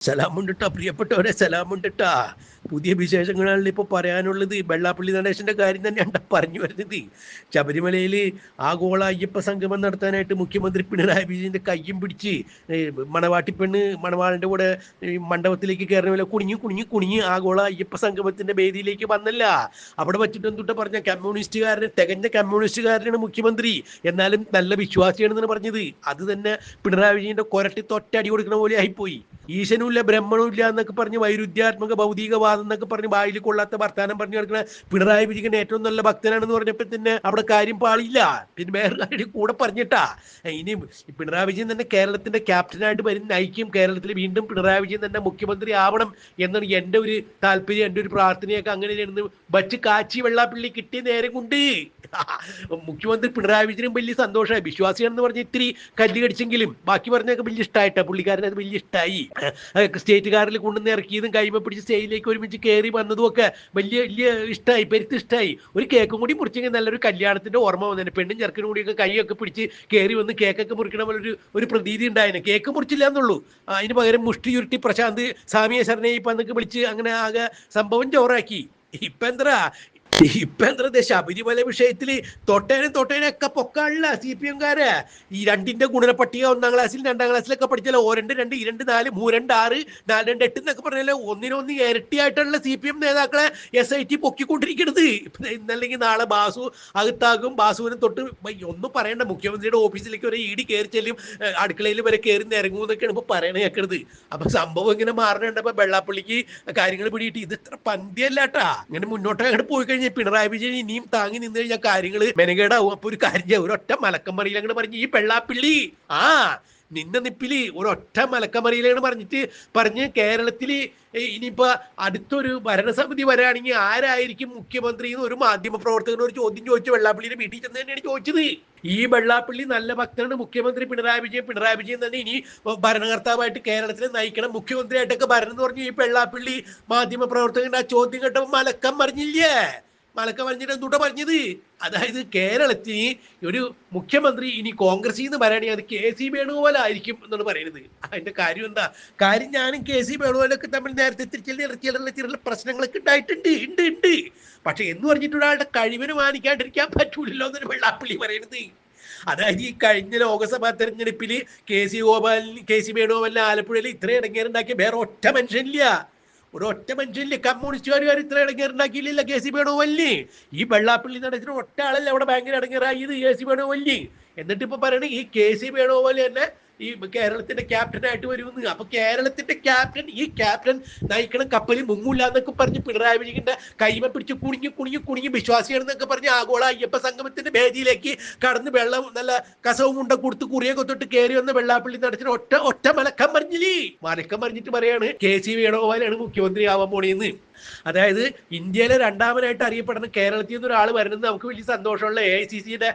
സലാമുണ്ടിട്ടാ പ്രിയപ്പെട്ടവരെ സലാമുണ്ടിട്ടാ. പുതിയ വിശേഷങ്ങളാണ് ഇപ്പോൾ പറയാനുള്ളത്. വെള്ളാപ്പള്ളി നടേശന്റെ കാര്യം തന്നെയാണ് പറഞ്ഞു വരുന്നത്. ശബരിമലയിൽ ആഗോള അയ്യപ്പ സംഗമം നടത്താനായിട്ട് മുഖ്യമന്ത്രി പിണറായി വിജയന്റെ കയ്യും പിടിച്ച് മണവാട്ടി മണവാട്ടിപ്പെണ്ണ് മണവാളിന്റെ കൂടെ മണ്ഡപത്തിലേക്ക് കയറുന്ന പോലെ കുണിഞ്ഞു കുണിഞ്ഞു കുണിഞ്ഞ് ആഗോള അയ്യപ്പ സംഗമത്തിന്റെ വേദിയിലേക്ക് വന്നല്ല. അവിടെ വെച്ചിട്ട് എന്തുട്ട് പറഞ്ഞ? കമ്മ്യൂണിസ്റ്റുകാരന് തികഞ്ഞ കമ്മ്യൂണിസ്റ്റുകാരനാണ് മുഖ്യമന്ത്രി. എന്നാലും നല്ല വിശ്വാസിയാണെന്നാണ് പറഞ്ഞത്. അത് തന്നെ പിണറായി വിജയന്റെ കൊരട്ടി തൊറ്റടി കൊടുക്കുന്ന പോലെ ആയിപ്പോയി. ഈശനുമില്ല ബ്രഹ്മണുമില്ല എന്നൊക്കെ പറഞ്ഞ് വൈരുദ്ധ്യാത്മക ഭൗതികവാദം എന്നൊക്കെ പറഞ്ഞ് വായിൽ കൊള്ളാത്ത വർത്താനം പറഞ്ഞു കിടക്കുന്ന പിണറായി വിജയൻ ഏറ്റവും നല്ല ഭക്തനാണെന്ന് പറഞ്ഞപ്പോൾ തന്നെ അവിടെ കാര്യം പാളില്ല പിന്നെ വേറെ കൂടെ പറഞ്ഞിട്ടാ. ഇനി പിണറായി വിജയൻ തന്നെ കേരളത്തിന്റെ ക്യാപ്റ്റനായിട്ട് വരും നയിക്കും. കേരളത്തിൽ വീണ്ടും പിണറായി വിജയൻ തന്നെ മുഖ്യമന്ത്രി ആവണം എന്നാണ് എന്റെ ഒരു താല്പര്യം എന്റെ ഒരു പ്രാർത്ഥനയൊക്കെ അങ്ങനെയായിരുന്നു. വച്ച് കാച്ചി വെള്ളാപ്പിള്ളി കിട്ടിയ നേരം കൊണ്ട്. മുഖ്യമന്ത്രി പിണറായി വിജയനും വലിയ സന്തോഷമായി. വിശ്വാസിയാണെന്ന് പറഞ്ഞ് ഇത്തിരി കല്ല് കടിച്ചെങ്കിലും ബാക്കി പറഞ്ഞൊക്കെ വലിയ ഇഷ്ടമായിട്ടാ പുള്ളിക്കാരനത് വലിയ ഇഷ്ടമായി സ്റ്റേറ്റ് കാറിൽ കൊണ്ടുവന്ന് ഇറക്കിയതും കൈമ പിടിച്ച് സ്റ്റേജിലേക്ക് ഒരുമിച്ച് കയറി വന്നതും ഒക്കെ വലിയ വലിയ ഇഷ്ടമായി പെരുത്ത് ഇഷ്ടമായി ഒരു കേക്കും കൂടി മുറിച്ചെങ്കിൽ നല്ലൊരു കല്യാണത്തിന്റെ ഓർമ്മ വന്നേനെ. പെണ്ണും ചെറുക്കനും കൂടിയൊക്കെ കൈയൊക്കെ പിടിച്ച് കയറി വന്ന് കേക്കൊക്കെ മുറിക്കണ പോലെ ഒരു ഒരു പ്രതീതി ഉണ്ടായേനെ. കേക്ക് മുറിച്ചില്ല എന്നുള്ളൂ. അതിന് പകരം മുഷ്ടി ചുരുട്ടി പ്രശാന്ത് സാമിയ ശരണയെ ഇപ്പം വിളിച്ച് അങ്ങനെ ആകെ സംഭവം ചോറാക്കി. ഇപ്പൊ എന്താ? ഇപ്പൊ എന്താ ശബരിമല വിഷയത്തിൽ തൊട്ടേനും തൊട്ടേനൊക്കെ പൊക്കാളില്ല സി പി എംകാര്. ഈ രണ്ടിന്റെ ഗുണന പട്ടിക ഒന്നാം ക്ലാസ്സിൽ രണ്ടാം ക്ലാസ്സിലൊക്കെ പഠിച്ചാലോ ഓ രണ്ട് രണ്ട് ഇരണ്ട് നാല് മൂ രണ്ട് ആറ് നാല് രണ്ട് എട്ട് എന്നൊക്കെ പറഞ്ഞാലോ ഒന്നിനൊന്ന് ഇരട്ടിയായിട്ടുള്ള സി പി എം നേതാക്കളെ എസ് ഐ ടി പൊക്കിക്കൊണ്ടിരിക്കണത്. ഇന്നല്ലെങ്കിൽ നാളെ ബാസു അകത്താകും. ബാസുവിനെ തൊട്ട് ഒന്നും പറയണ്ട. മുഖ്യമന്ത്രിയുടെ ഓഫീസിലേക്ക് ഒരു ഇടി കയറി ചെല്ലും. അടുക്കളയിൽ വരെ കയറി ഇറങ്ങും എന്നൊക്കെയാണ് ഇപ്പൊ പറയണ കേൾക്കണത് അപ്പൊ സംഭവം ഇങ്ങനെ മാറണുണ്ടപ്പോ വെള്ളാപ്പള്ളിക്ക് കാര്യങ്ങൾ പിടിയിട്ട് ഇത് ഇത്ര പന്തിയല്ലാട്ടാ. ഇങ്ങനെ മുന്നോട്ട് അങ്ങോട്ട് പോയി കഴിഞ്ഞാൽ പിണറായി വിജയൻ ഇനിയും താങ്ങി നിന്ന് കഴിഞ്ഞാൽ കാര്യങ്ങൾ മെനകേടാവും. അപ്പൊ ഒരു കാര്യം ഒരൊറ്റ മലക്കമ്മറിയിൽ അങ്ങനെ പറഞ്ഞു ഈ പെള്ളാപ്പിള്ളി ആ നിന്ന നിപ്പിൽ ഒരൊറ്റ മലക്കമറിയിലാണ് പറഞ്ഞിട്ട് പറഞ്ഞ് കേരളത്തിൽ ഇനിയിപ്പോ അടുത്തൊരു ഭരണസമിതി വരാണെങ്കിൽ ആരായിരിക്കും മുഖ്യമന്ത്രി എന്ന് ഒരു മാധ്യമ പ്രവർത്തകനോട് ചോദ്യം ചോദിച്ചു വെള്ളാപ്പള്ളിയുടെ വീട്ടിൽ ചെന്ന് തന്നെയാണ് ചോദിച്ചത്. ഈ വെള്ളാപ്പള്ളി നല്ല ഭക്തനാണ് മുഖ്യമന്ത്രി പിണറായി വിജയൻ. പിണറായി വിജയൻ തന്നെ ഇനി ഭരണകർത്താവായിട്ട് കേരളത്തിലെ നയിക്കണം. മുഖ്യമന്ത്രിയായിട്ടൊക്കെ ഭരണം എന്ന് പറഞ്ഞു ഈ വെള്ളാപ്പള്ളി മാധ്യമ പ്രവർത്തകന്റെ ആ ചോദ്യം കേട്ടപ്പോൾ മലക്കം പറഞ്ഞില്ലേ മലക്കം പറഞ്ഞിട്ട് എന്തുട്ടാ പറഞ്ഞത്? അതായത് കേരളത്തിന് ഒരു മുഖ്യമന്ത്രി ഇനി കോൺഗ്രസിൽ നിന്ന് വരാണെങ്കിൽ അത് കെ സി വേണുപോലായിരിക്കും എന്നാണ് പറയുന്നത്. അതിന്റെ കാര്യം എന്താ? കാര്യം ഞാനും കെ സി വേണുപോലൊക്കെ തമ്മിൽ നേരത്തെ തിരിച്ചുള്ള ചില ചില പ്രശ്നങ്ങളൊക്കെ ഉണ്ടായിട്ടുണ്ട് ഉണ്ട് ഉണ്ട്. പക്ഷെ എന്ന് പറഞ്ഞിട്ട് ഒരാളുടെ കഴിവിന് മാനിക്കാണ്ടിരിക്കാൻ പറ്റൂലല്ലോ എന്നൊരു വെള്ളാപ്പള്ളി പറയുന്നത്. അതായത് ഈ കഴിഞ്ഞ ലോക്സഭാ തെരഞ്ഞെടുപ്പിൽ കെ സി ഗോപാലിന് കെ സി വേണുഗോപാലിന് ആലപ്പുഴയിൽ ഇത്രയും ഇടങ്ങേറുണ്ടാക്കിയ വേറെ ഒറ്റ മനുഷ്യനില്ല. ഒരു ഒറ്റ മനുഷ്യനില്ല കമ്മ്യൂണിസ്റ്റുകാർ ഇത്ര ഇടങ്ങേറുണ്ടാക്കിയില്ല കെ സി വല്ലി ഈ വെള്ളാപ്പള്ളി നടക്കുന്ന ഒറ്റ ആളല്ല അവിടെ ബാങ്കിൽ ഇടങ്ങേറായത് കെ സി വേണുഗോപാലിന് എന്നിട്ട് ഇപ്പൊ പറയണേ ഈ കെ സി വേണുഗോപാൽ തന്നെ ഈ കേരളത്തിന്റെ ക്യാപ്റ്റനായിട്ട് വരുമെന്ന്. അപ്പൊ കേരളത്തിന്റെ ക്യാപ്റ്റൻ ഈ ക്യാപ്റ്റൻ നയിക്കണം കപ്പലിൽ മുങ്ങൂല എന്നൊക്കെ പറഞ്ഞ് പിണറായി വിജയന്റെ കൈമ പിടിച്ച് കുണിഞ്ഞു കുണിഞ്ഞു കുണിഞ്ഞു വിശ്വാസിയാണെന്നൊക്കെ പറഞ്ഞ് ആഗോള അയ്യപ്പ സംഗമത്തിന്റെ വേദിയിലേക്ക് കടന്ന് വെള്ളം നല്ല കസവും മുണ്ട കൊടുത്ത് കുറിയൊക്കെ തൊട്ട് കയറി വന്ന വെള്ളാപ്പള്ളി നടത്തിന് ഒറ്റ ഒറ്റ മലക്കം പറഞ്ഞില്ലേ മലക്കം പറഞ്ഞിട്ട് പറയാണ് കെ സി വേണുഗോപാലാണ് മുഖ്യമന്ത്രി ആവാൻ പോണേന്ന്. അതായത് ഇന്ത്യയിലെ രണ്ടാമനായിട്ട് അറിയപ്പെടുന്ന കേരളത്തിൽ നിന്ന് ഒരാൾ വരുന്നത് നമുക്ക് വലിയ സന്തോഷമുള്ള എ ഐ സി സിയുടെ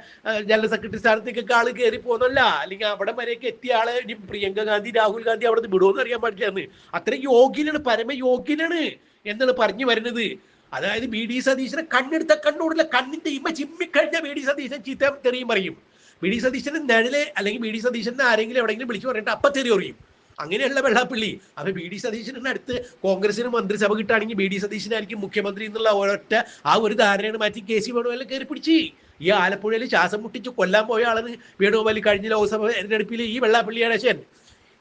ജനറൽ സെക്രട്ടറി സ്ഥാനത്തേക്കൊക്കെ ആൾ കയറി പോകുന്നല്ല അല്ലെങ്കിൽ അവിടെ വരെയൊക്കെ എത്തിയ ആൾ ഇനി പ്രിയങ്ക ഗാന്ധി രാഹുൽ ഗാന്ധി അവിടെ നിന്ന് വിടുമെന്ന് അറിയാൻ പാടില്ലെന്ന്. അത്രയും യോഗ്യനാണ് പരമയോഗ്യനാണ് എന്നാണ് പറഞ്ഞു വരുന്നത്. അതായത് ബി ഡി സതീശനെ കണ്ണെടുത്ത കണ്ണോടില്ല കണ്ണിന്റെ ഇമ്മ ചിമ്മിക്കഴിഞ്ഞ ബി ഡി സതീശൻ ചീത്ത തെറിയും പറയും. ബി ഡി സതീശന് നിഴൽ അല്ലെങ്കിൽ ബി ഡി സതീശനെ ആരെങ്കിലും എവിടെയെങ്കിലും വിളിച്ചു പറഞ്ഞിട്ട് അപ്പൊ തെറി അറിയും അങ്ങനെയുള്ള വെള്ളാപ്പള്ളി. അപ്പൊ ബി ഡി സതീശന് അടുത്ത് കോൺഗ്രസിന് മന്ത്രിസഭ കിട്ടുകയാണെങ്കിൽ ബി ഡി സതീശനായിരിക്കും മുഖ്യമന്ത്രി എന്നുള്ള ഒരൊറ്റ ആ ഒരു ധാരണയാണ് മാറ്റി കെ സി വേണുഗോപാലിനെ കയറി പിടിച്ച്. ഈ ആലപ്പുഴയിൽ ശ്വാസം മുട്ടിച്ച് കൊല്ലാൻ പോയ ആളാണ് വേണുഗോപാൽ കഴിഞ്ഞ ലോക്സഭ തെരഞ്ഞെടുപ്പിൽ ഈ വെള്ളാപ്പള്ളിയാണ് ശൻ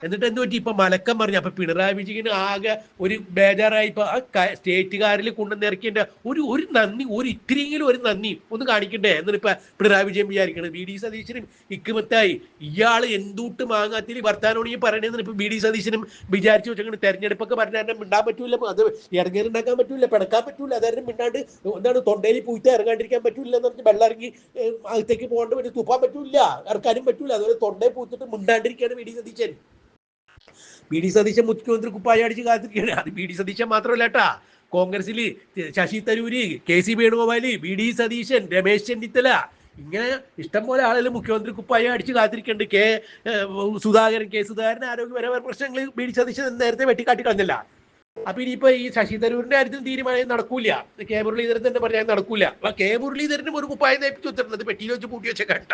എന്നിട്ട് എന്ത് പറ്റി? ഇപ്പൊ മലക്കം പറഞ്ഞു അപ്പൊ പിണറായി വിജയന് ആകെ ഒരു ബേജാറായി. ഇപ്പൊ ആ സ്റ്റേറ്റുകാരിൽ കൊണ്ടുവന്നിറക്കിന്റെ ഒരു ഒരു നന്ദി ഒരു ഇത്തിരിയെങ്കിലും ഒരു നന്ദി ഒന്ന് കാണിക്കണ്ടേ? എന്നിട്ട് ഇപ്പൊ പിണറായി വിജയൻ വിചാരിക്കണം ബി ഡി സതീശനും ഇക്കുമത്തായി ഇയാൾ എന്തൂട്ട് മാങ്ങാത്തിൽ വർത്താനോണിയും പറയണേന്ന് ഇപ്പൊ ബി ഡി സതീശനും വിചാരിച്ചു വെച്ചാൽ തെരഞ്ഞെടുപ്പൊക്കെ പറഞ്ഞാൽ മിണ്ടാൻ പറ്റൂല. അത് ഇറങ്ങിയിട്ടുണ്ടാക്കാൻ പറ്റൂല പിണക്കാൻ പറ്റൂല. അതായത് മിണ്ടാണ്ട് എന്താണ് തൊണ്ടയിൽ പൂത്ത് ഇറങ്ങാണ്ടിരിക്കാൻ പറ്റൂല എന്ന് പറഞ്ഞ് വെള്ളം ഇറങ്ങി അകത്തേക്ക് പോകേണ്ട പറ്റി തുപ്പാൻ പറ്റൂല ഇറക്കാനും പറ്റൂല. അതുപോലെ തൊണ്ടയിൽ പൂത്തിട്ട് മിണ്ടാണ്ടിരിക്കുകയാണ് B D Satheesan. B D Satheesan മുഖ്യമന്ത്രി കുപ്പായ അടിച്ച് കാത്തിരിക്കുകയാണ്. അത് ബി ഡി സതീശൻ മാത്രമല്ല കേട്ടാ കോൺഗ്രസിൽ ശശി തരൂര് കെ സി വേണുഗോപാലി ബി ഡി സതീശൻ രമേശ് ചെന്നിത്തല. ഇങ്ങനെ ഇഷ്ടം പോലെ ആളുകൾ മുഖ്യമന്ത്രി കുപ്പായ അടിച്ച് കാത്തിരിക്കുന്നുണ്ട് കെ സുധാകരൻ കെ സുധാകരൻ ആരോഗ്യപരമായ പ്രശ്നങ്ങൾ ബി ഡി സതീശൻ നേരത്തെ വെട്ടിക്കാട്ടി കളഞ്ഞില്ല. അപ്പൊ ഇനിയിപ്പോ ഈ ശശി തരൂരിന്റെ കാര്യത്തിൽ തീരുമാനം നടക്കൂല. കെ മുരളീധരൻ തന്നെ പറഞ്ഞാൽ നടക്കൂല. അപ്പൊ കെ മുരളീധരനും ഒരു കുപ്പായം തേപ്പിച്ച് വെച്ചിട്ടുണ്ട്. പെട്ടിയിൽ വെച്ച് പൂട്ടി വെച്ച കണ്ട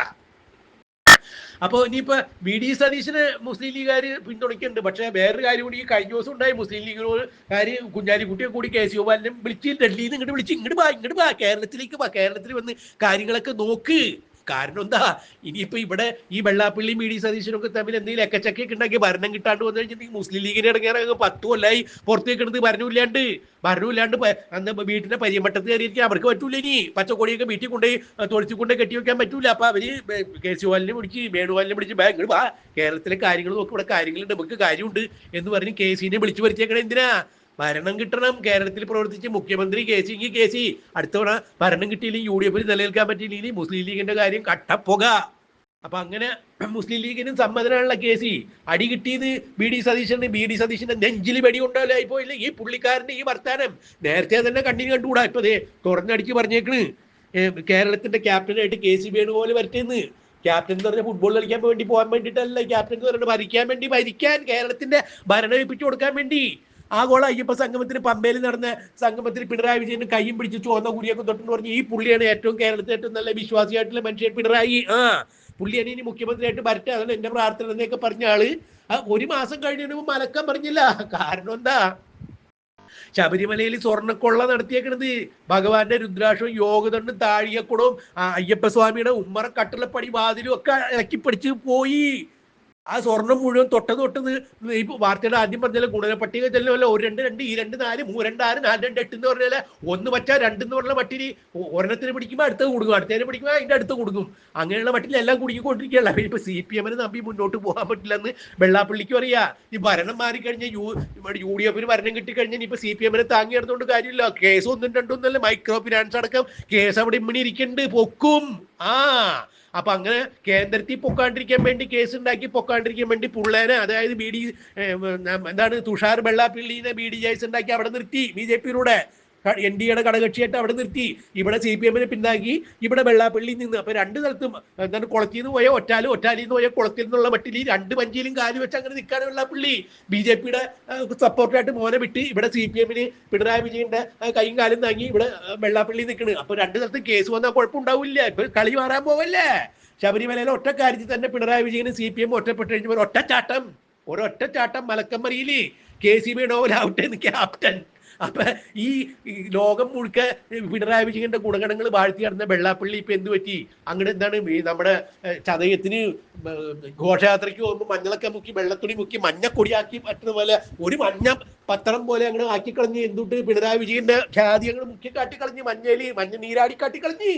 അപ്പോൾ ഇനിയിപ്പോ വി ഡി സതീശന് മുസ്ലിം ലീഗുകാർ പിന്തുണയ്ക്കുന്നുണ്ട്. പക്ഷേ വേറൊരു കാര്യം കൂടി ഈ കഴിഞ്ഞ ദിവസം ഉണ്ടായി. മുസ്ലിം ലീഗുകാർ കുഞ്ഞാലിക്കുട്ടിയെ കൂടി കെ സി ഗോപാലിനെ വിളിച്ച് ഡൽഹിയിൽ നിന്ന് ഇങ്ങോട്ട് വിളിച്ച് ഇങ്ങോട്ട് വാ ഇങ്ങോട്ട് വാ കേരളത്തിലേക്ക് വാ കേരളത്തിൽ വന്ന് കാര്യങ്ങളൊക്കെ നോക്ക്. കാരണം എന്താ? ഇനിയിപ്പോ ഇവിടെ ഈ വെള്ളാപ്പള്ളി മീഡിയ സതീശനൊക്കെ തമ്മിൽ എന്തെങ്കിലും എക്കച്ചക്കൊക്കെ ഉണ്ടാക്കി ഭരണം കിട്ടാണ്ട് വന്നു കഴിഞ്ഞിട്ടുണ്ടെങ്കിൽ മുസ്ലിം ലീഗിനെ ഇറങ്ങിയാൽ പത്ത് കൊല്ലായി പുറത്തേക്ക് എടുത്ത് ഭരണമില്ലാണ്ട്. ഭരണമില്ലാണ്ട് അന്ന് വീട്ടിന്റെ പരിമട്ടത്ത് കയറിയിരിക്കാൻ അവർക്ക് പറ്റൂല ഇനി. പച്ചക്കൊടിയൊക്കെ വീട്ടിൽ കൊണ്ടുപോയി തൊളിച്ചു കൊണ്ട് കെട്ടി വെക്കാൻ പറ്റൂല. അപ്പൊ അവർ കേസുവാലിനെ വിളിച്ച് വേണുവാലിനെ പിടിച്ച് ബാങ്ക് വാ. കേരളത്തിലെ കാര്യങ്ങൾ നോക്കി. ഇവിടെ കാര്യങ്ങളുണ്ട്. നമുക്ക് കാര്യമുണ്ട്. എന്ന് പറഞ്ഞ് കെ സിനെ വിളിച്ചു വരുത്തിയേക്കണേ എന്തിനാ? ഭരണം കിട്ടണം. കേരളത്തിൽ പ്രവർത്തിച്ച് മുഖ്യമന്ത്രി കെ സി കെ സി അടുത്ത തവണ ഭരണം കിട്ടിയില്ലെങ്കിൽ യു ഡി എഫിൽ നിലനിൽക്കാൻ പറ്റിയില്ലെങ്കിൽ മുസ്ലിം ലീഗിന്റെ കാര്യം കട്ടപ്പുക. അപ്പൊ അങ്ങനെ മുസ്ലിം ലീഗിനും സമ്മതനാണല്ല കെ സി അടി കിട്ടിയത് ബി ഡി സതീശന്. ബി ഡി സതീശന്റെ നെഞ്ചിൽ വെടി കൊണ്ടാലായി പോയില്ല ഈ പുള്ളിക്കാരന്റെ ഈ വർത്താനം. നേരത്തെ തന്നെ കണ്ണിന് കണ്ടുകൂടാ. ഇപ്പൊ ദേ തുറന്നടിച്ച് പറഞ്ഞേക്കണ്. കേരളത്തിന്റെ ക്യാപ്റ്റനായിട്ട് കെ സി വേണുപോലെ വരട്ടെന്ന്. ക്യാപ്റ്റൻ എന്ന് പറഞ്ഞാൽ ഫുട്ബോൾ കളിക്കാൻ വേണ്ടി പോകാൻ വേണ്ടിയിട്ടല്ല. ക്യാപ്റ്റൻ എന്ന് പറഞ്ഞാൽ ഭരിക്കാൻ വേണ്ടി ഭരിക്കാൻ കേരളത്തിന്റെ ഭരണം ഏൽപ്പിച്ചു കൊടുക്കാൻ വേണ്ടി. ആഗോള അയ്യപ്പ സംഗമത്തിന് പമ്പയിൽ നടന്ന സംഗമത്തിൽ പിണറായി വിജയന് കയ്യും പിടിച്ച് ചുവന്ന കുരിയൊക്കെ തൊട്ടെന്ന് പറഞ്ഞ് ഈ പുള്ളിയാണ് ഏറ്റവും കേരളത്തിൽ ഏറ്റവും നല്ല വിശ്വാസിയായിട്ടുള്ള മനുഷ്യൻ പിണറായി. ആ പുള്ളിയാണ് ഇനി മുഖ്യമന്ത്രിയായിട്ട് വരട്ടെ അതാണ് എന്റെ പ്രാർത്ഥന എന്നൊക്കെ പറഞ്ഞ ആൾ. ഒരു മാസം കഴിഞ്ഞ മലക്കം പറഞ്ഞില്ല. കാരണം എന്താ? ശബരിമലയിൽ സ്വർണക്കൊള്ള നടത്തിയേക്കണത്. ഭഗവാന്റെ രുദ്രാക്ഷവും യോഗദണ്ഡും അയ്യപ്പ അയ്യപ്പസ്വാമിയുടെ ഉമ്മറ കട്ടിളപ്പടി വാതിലും ഒക്കെ ഇളക്കി പിടിച്ച് പോയി. ആ സ്വർണം മുഴുവൻ തൊട്ടത് തൊട്ടത് ഈ വാർത്തയുടെ ആദ്യം പറഞ്ഞാൽ ഗുണന പട്ടിക ചെല്ലുമല്ല ഒരു രണ്ട് രണ്ട് ഈ രണ്ട് നാല് മൂന്ന് രണ്ട് ആറ് നാല് രണ്ട് എട്ട് എന്ന് പറഞ്ഞാൽ ഒന്ന് പറ്റാ രണ്ട് എന്ന് പറഞ്ഞ പട്ടിരി ഒരെണ്ണത്തിന് പിടിക്കുമ്പോൾ അടുത്തത് കൊടുക്കും അടുത്തതിനെ പിടിക്കുമ്പോൾ അതിന്റെ അടുത്ത് കൊടുക്കും അങ്ങനെയുള്ള മട്ടിൽ എല്ലാം കുടുങ്ങിക്കൊണ്ടിരിക്കുകയല്ല ഇപ്പൊ സി പി എമ്മിന് നമ്പി മുന്നോട്ട് പോകാൻ പറ്റില്ലെന്ന് വെള്ളാപ്പള്ളിക്ക് പറയാ ഈ ഭരണം മാറിക്കഴിഞ്ഞാൽ യു യു ഡി എഫിന് ഭരണം കിട്ടിക്കഴിഞ്ഞാൽ ഇപ്പൊ സി പി എമ്മിനെ താങ്ങി നടന്നുകൊണ്ട് കാര്യമില്ല. കേസ് ഒന്നും രണ്ടും മൈക്രോ ഫിനാൻസ് അടക്കം കേസ് അവിടെ ഇമ്മിണി ഇരിക്കുന്നുണ്ട് പൊക്കും. ആ അപ്പൊ അങ്ങനെ കേന്ദ്രത്തിൽ പൊക്കാണ്ടിരിക്കാൻ വേണ്ടി കേസ് ഉണ്ടാക്കി പൊക്കാണ്ടിരിക്കാൻ വേണ്ടി പുള്ളേനെ അതായത് ബി ഡി എന്താണ് തുഷാർ വെള്ളാപ്പള്ളിനെ ബി ഡി ജയസ് ഉണ്ടാക്കി അവിടെ നിർത്തി ബി ജെ പിയിലൂടെ എൻ ഡി എയുടെ ഘടകക്ഷിയായിട്ട് അവിടെ നിർത്തി. ഇവിടെ സി പി എമ്മിനെ പിന്നാക്കി. ഇവിടെ വെള്ളാപ്പള്ളി നിന്ന് അപ്പൊ രണ്ട് സ്ഥലത്തും എന്താണ് കുളത്തിൽ നിന്ന് പോയ ഒറ്റാൽ ഒറ്റാലിൽ നിന്ന് പോയ കുളത്തിൽ നിന്നുള്ള മട്ടിൽ രണ്ട് പഞ്ചിയിലും കാൽ വെച്ച് അങ്ങനെ നിൽക്കാണ് വെള്ളാപ്പള്ളി. ബി ജെ പിയുടെ സപ്പോർട്ടായിട്ട് മോനെ വിട്ട് ഇവിടെ സി പി എമ്മിന് പിണറായി വിജയന്റെ കൈയും കാലും താങ്ങി ഇവിടെ വെള്ളാപ്പള്ളി നിൽക്കണ്. അപ്പൊ രണ്ട് സ്ഥലത്തും കേസ് വന്നാൽ കുഴപ്പമുണ്ടാവില്ല. ഇപ്പൊ കളി മാറാൻ പോവല്ലേ? ശബരിമലയിലെ ഒറ്റ കാര്യത്തിൽ തന്നെ പിണറായി വിജയനും സി പി എം ഒറ്റപ്പെട്ട് കഴിഞ്ഞപ്പോൾ ഒറ്റച്ചാട്ടം. ഒരൊറ്റ ചാട്ടം മലക്കമ്മറിയിൽ കെ സി ബി നോവലാവട്ടെ ക്യാപ്റ്റൻ അപ്പൊ ഈ ലോകം മുഴുക്ക പിണറായി വിജയന്റെ ഗുണഗണങ്ങൾ വാഴ്ത്തി നടന്ന വെള്ളാപ്പള്ളി ഇപ്പൊ എന്ത് പറ്റി? എന്താണ് നമ്മുടെ ചതയത്തിന് ഘോഷയാത്രയ്ക്ക് പോകുമ്പോൾ മഞ്ഞളൊക്കെ മുക്കി വെള്ളത്തുണി മുക്കി മഞ്ഞക്കൊടിയാക്കി പറ്റുന്ന പോലെ ഒരു മഞ്ഞ പത്രം പോലെ അങ്ങനെ ആക്കി കളഞ്ഞ് എന്തുട്ട് പിണറായി വിജയന്റെ ഖ്യാതി അങ്ങനെ മുക്കി കാട്ടിക്കളഞ്ഞ് മഞ്ഞേലി മഞ്ഞ നീരാടി കാട്ടിക്കളഞ്ഞ്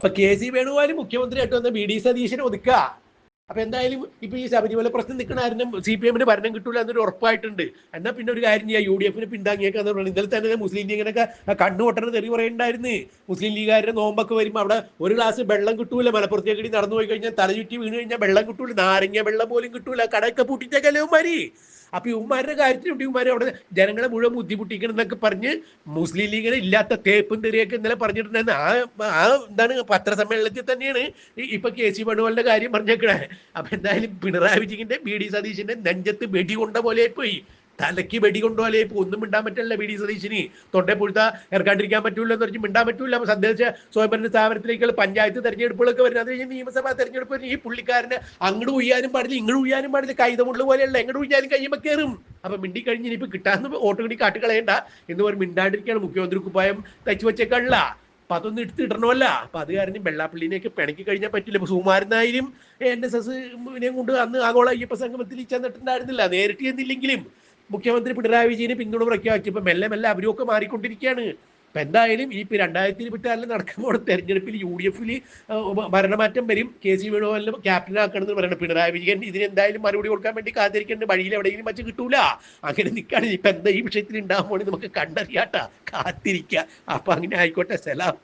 അപ്പൊ കെ സി വേണുഗോപാൽ മുഖ്യമന്ത്രിയായിട്ട് വന്ന ബി ഡി സതീശനെ ഒതുക്കുക അപ്പൊ എന്തായാലും ഇപ്പൊ ഈ ശബരിമല പ്രശ്നം നിൽക്കുന്ന ആരും സി പി എമ്മിന് ഭരണം കിട്ടൂല എന്നൊരു ഉറപ്പായിട്ടുണ്ട്. എന്നാ പിന്നെ ഒരു കാര്യം ചെയ്യാം. യു ഡി എഫിന് പിന്താങ്ങിയേക്കാന്ന് ഇന്നലെ തന്നെ മുസ്ലിം ലീഗിനൊക്കെ കണ്ണുപൊട്ടണ തെറി പറയണ്ടായിരുന്നു. മുസ്ലിം ലീഗുകാരുടെ നോമ്പൊക്കെ വരുമ്പോൾ അവിടെ ഒരു ഗ്ലാസ് വെള്ളം കിട്ടൂല. മലപ്പുറത്തേക്കടി നടന്നു പോയി കഴിഞ്ഞാൽ തലചുറ്റി വീണ് കഴിഞ്ഞാൽ വെള്ളം കിട്ടൂല. നാരങ്ങ വെള്ളം പോലും കിട്ടൂല. കടയൊക്കെ പൂട്ടിട്ടേക്കല്ലേ ഉമ്മാരി അപ്പൊ ഇവന്മാരുടെ കാര്യത്തിലുണ്ട് ഇവന്മാർ അവിടെ ജനങ്ങളെ മുഴുവൻ ബുദ്ധിമുട്ടിക്കണം എന്നൊക്കെ പറഞ്ഞ് മുസ്ലിം ലീഗിന് ഇല്ലാത്ത തേപ്പും തെറിയൊക്കെ ഇന്നലെ പറഞ്ഞിട്ടുണ്ടായിരുന്നു. ആ ആ എന്താണ് പത്രസമ്മേളനത്തിൽ തന്നെയാണ് ഇപ്പൊ കെ സി വേണുവാളിന്റെ കാര്യം പറഞ്ഞേക്കണേ. അപ്പൊ എന്തായാലും പിണറായി വിജയന്റെ ബി ഡി സതീശന്റെ നെഞ്ചത്ത് വെടി കൊണ്ട പോലെ പോയി തലയ്ക്ക് വെടി കൊണ്ടുപോലെ ഇപ്പൊ ഒന്നും മിണ്ടാൻ പറ്റില്ല വി ഡി സതീശന്. തൊണ്ടേ പുഴുത്ത ഇറക്കാണ്ടിരിക്കാൻ പറ്റൂല എന്ന് പറഞ്ഞ് മിണ്ടാൻ പറ്റൂല. അപ്പൊ സന്ദേശ സ്വയംഭരണ സ്ഥാപനത്തിലേക്കുള്ള പഞ്ചായത്ത് തെരഞ്ഞെടുപ്പുകളൊക്കെ വരുന്നത് അത് കഴിഞ്ഞ് നിയമസഭാ തെരഞ്ഞെടുപ്പ് ഈ പുള്ളിക്കാരന് അങ്ങോട്ട് ഉയ്യാനും പാടില്ല ഇങ്ങോട്ട് ഉയ്യാനും പാടില്ല കൈതമുള്ള പോലെയല്ല എങ്ങോട്ട് ഉയ്യാനും കഴിയുമ്പോൾ കയറും അപ്പൊ മിണ്ടി കഴിഞ്ഞ് ഇനിയിപ്പോ കിട്ടാന്ന് ഓട്ടോ കിട്ടി കാട്ടുകളയണ്ട എന്ന് പറഞ്ഞ് മിണ്ടാണ്ടിരിക്കുകയാണ് മുഖ്യമന്ത്രി കുപ്പായം തച്ചു വെച്ചേക്കാണില്ല അപ്പൊ അതൊന്നും എടുത്ത് ഇടണമല്ല. അപ്പൊ അത് കാരണം വെള്ളാപ്പള്ളിനെയൊക്കെ പിണക്കി കഴിഞ്ഞാൽ പറ്റില്ല ഇപ്പൊ സുമാരനായാലും എൻ എസ് എസ് കൊണ്ട് അന്ന് ആഗോള അയ്യപ്പ സംഗമത്തിൽ ചെന്നിട്ടുണ്ടായിരുന്നില്ല. നേരിട്ട് ചെന്നില്ലെങ്കിലും മുഖ്യമന്ത്രി പിണറായി വിജയന് പിന്തുണ പ്രഖ്യാപിച്ചു ഇപ്പൊ മെല്ലെ മെല്ലെ അവരൊക്കെ മാറിക്കൊണ്ടിരിക്കുകയാണ്. ഇപ്പൊ എന്തായാലും ഈ രണ്ടായിരത്തി ഇരുപത്തിനാലിൽ നടക്കുമ്പോൾ തെരഞ്ഞെടുപ്പിൽ യു ഡി എഫിൽ ഭരണമാറ്റം വരും. കെ സി വേണുഗോപാലിനെ ക്യാപ്റ്റൻ ആക്കണമെന്ന് പറയുന്നത് പിണറായി വിജയൻ ഇതിന് എന്തായാലും മറുപടി കൊടുക്കാൻ വേണ്ടി കാത്തിരിക്കേണ്ട വഴിയിൽ എവിടെയെങ്കിലും വെച്ച് കിട്ടൂല. അങ്ങനെ നിൽക്കുകയാണ്. ഇപ്പൊ എന്താ ഈ വിഷയത്തിൽ ഉണ്ടാകുമ്പോൾ നമുക്ക് കണ്ടറിയാട്ടാ. കാത്തിരിക്കുക. അപ്പൊ അങ്ങനെ ആയിക്കോട്ടെ. സലാം.